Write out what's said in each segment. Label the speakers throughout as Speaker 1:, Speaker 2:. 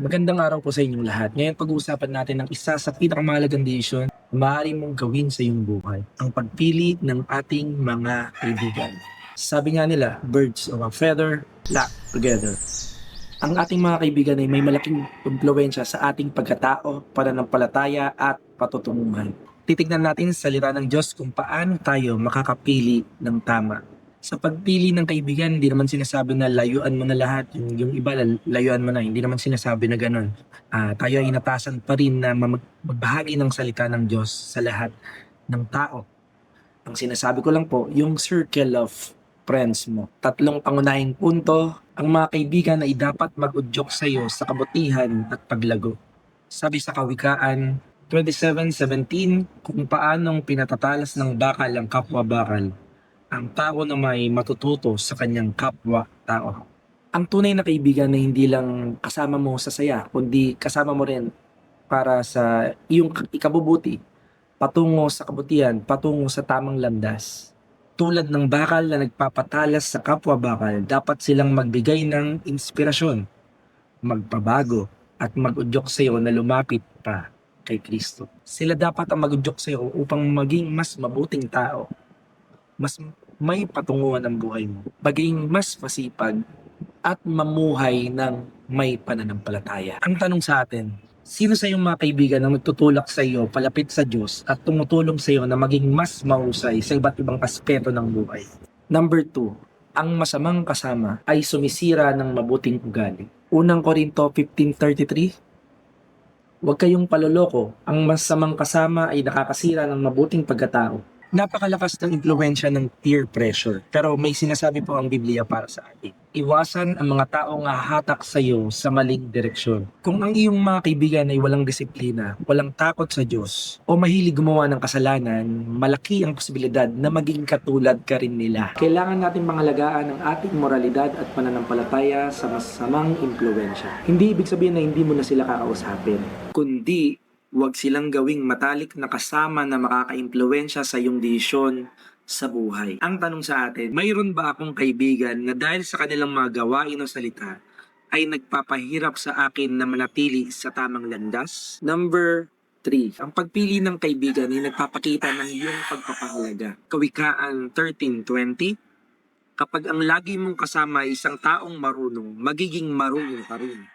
Speaker 1: Magandang araw po sa inyong lahat. Ngayon pag-uusapan natin ng isa sa pinakamahalagang desisyon na maaari mong gawin sa iyong buhay. Ang pagpili ng ating mga kaibigan. Sabi nga nila, birds of a feather flock together. Ang ating mga kaibigan ay may malaking impluensya sa ating pagkatao, pananampalataya at patutunguhan. Titignan natin sa salita ng Diyos kung paano tayo makakapili ng tama sa pagpili ng kaibigan, hindi naman sinasabi na layuan mo na lahat. Yung, yung iba, layuan mo na. Hindi naman sinasabi na ganun. Ah, tayo ay inatasan pa rin na mag- magbahagi ng salita ng Diyos sa lahat ng tao. Ang sinasabi ko lang po, yung circle of friends mo. Tatlong pangunahing punto, ang mga kaibigan ay dapat mag-udyok sa iyo sa kabutihan at paglago. Sabi sa Kawikaan 27.17, kung paanong pinatatalas ng bakal ang kapwa-bakal, ang tao na may matututo sa kanyang kapwa-tao. Ang tunay na kaibigan na hindi lang kasama mo sa saya, kundi kasama mo rin para sa iyong ikabubuti, patungo sa kabutihan, patungo sa tamang landas. Tulad ng bakal na nagpapatalas sa kapwa-bakal, dapat silang magbigay ng inspirasyon, magpabago, at mag-udyok sa iyo na lumapit pa kay Kristo. Sila dapat ang mag-udyok sa iyo upang maging mas mabuting tao, mas may patunguhan ang buhay mo, maging mas masipag at mamuhay ng may pananampalataya. Ang tanong sa atin, sino sa iyong mga kaibigan ang nagtutulak sa iyo palapit sa Diyos at tumutulong sa iyo na maging mas mahusay sa iba't ibang aspeto ng buhay? Number two, ang masamang kasama ay sumisira ng mabuting ugali. Unang Korinto 15.33 Huwag kayong paloloko. Ang masamang kasama ay nakakasira ng mabuting pagkatao. Napakalakas ng impluensya ng peer pressure. Pero may sinasabi po ang Biblia para sa atin. Iwasan ang mga taong hahatak sa iyo sa maling direksyon. Kung ang iyong mga kaibigan ay walang disiplina, walang takot sa Diyos, o mahilig gumawa ng kasalanan, malaki ang posibilidad na maging katulad ka rin nila. Kailangan natin pangalagaan ang ating moralidad at pananampalataya sa masamang impluensya. Hindi ibig sabihin na hindi mo na sila kakausapin, kundi Huwag silang gawing matalik na kasama na makaka-impluensya sa iyong desisyon sa buhay. Ang tanong sa atin, mayroon ba akong kaibigan na dahil sa kanilang mga gawain o salita ay nagpapahirap sa akin na manatili sa tamang landas? Number 3. Ang pagpili ng kaibigan ay nagpapakita ng iyong pagpapahalaga. Kawikaan 13.20 Kapag ang lagi mong kasama ay isang taong marunong, magiging marunong ka rin.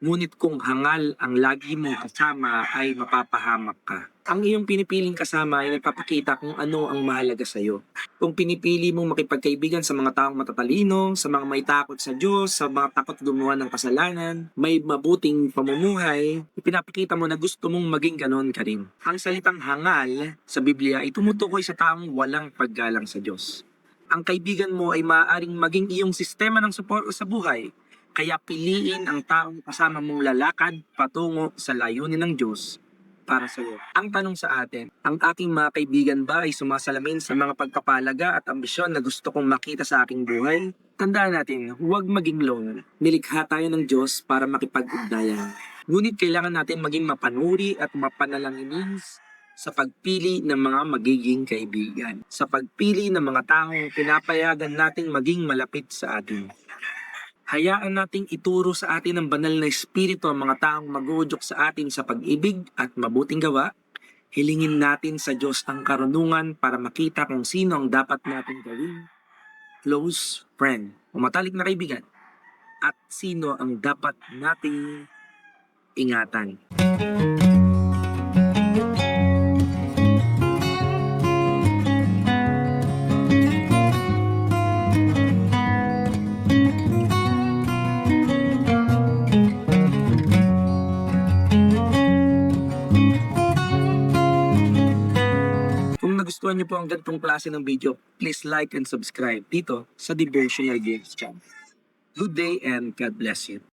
Speaker 1: Ngunit kung hangal ang lagi mong kasama ay mapapahamak ka. Ang iyong pinipiling kasama ay nagpapakita kung ano ang mahalaga sa iyo. Kung pinipili mong makipagkaibigan sa mga taong matatalino, sa mga may takot sa Diyos, sa mga takot gumawa ng kasalanan, may mabuting pamumuhay, ipinapakita mo na gusto mong maging ganon ka rin. Ang salitang hangal sa Biblia ay tumutukoy sa taong walang paggalang sa Diyos. Ang kaibigan mo ay maaaring maging iyong sistema ng suporta sa buhay, kaya piliin ang taong kasama mong lalakad patungo sa layunin ng Diyos para sa iyo. Ang tanong sa atin, ang aking mga kaibigan ba ay sumasalamin sa mga pagpapalaga at ambisyon na gusto kong makita sa aking buhay? Tandaan natin, huwag maging lone. Nilikha tayo ng Diyos para makipag-ugnayan. Ngunit kailangan natin maging mapanuri at mapanalangin sa pagpili ng mga magiging kaibigan. Sa pagpili ng mga taong pinapayagan nating maging malapit sa atin. Hayaan nating ituro sa atin ng banal na espiritu ang mga taong mag-uudyok sa atin sa pag-ibig at mabuting gawa. Hilingin natin sa Diyos ang karunungan para makita kung sino ang dapat natin gawin. Close friend o matalik na kaibigan. At sino ang dapat nating ingatan. Kung nagustuhan niyo po ang ganitong klase ng video, please like and subscribe dito sa Devotional Games channel. Good day and God bless you.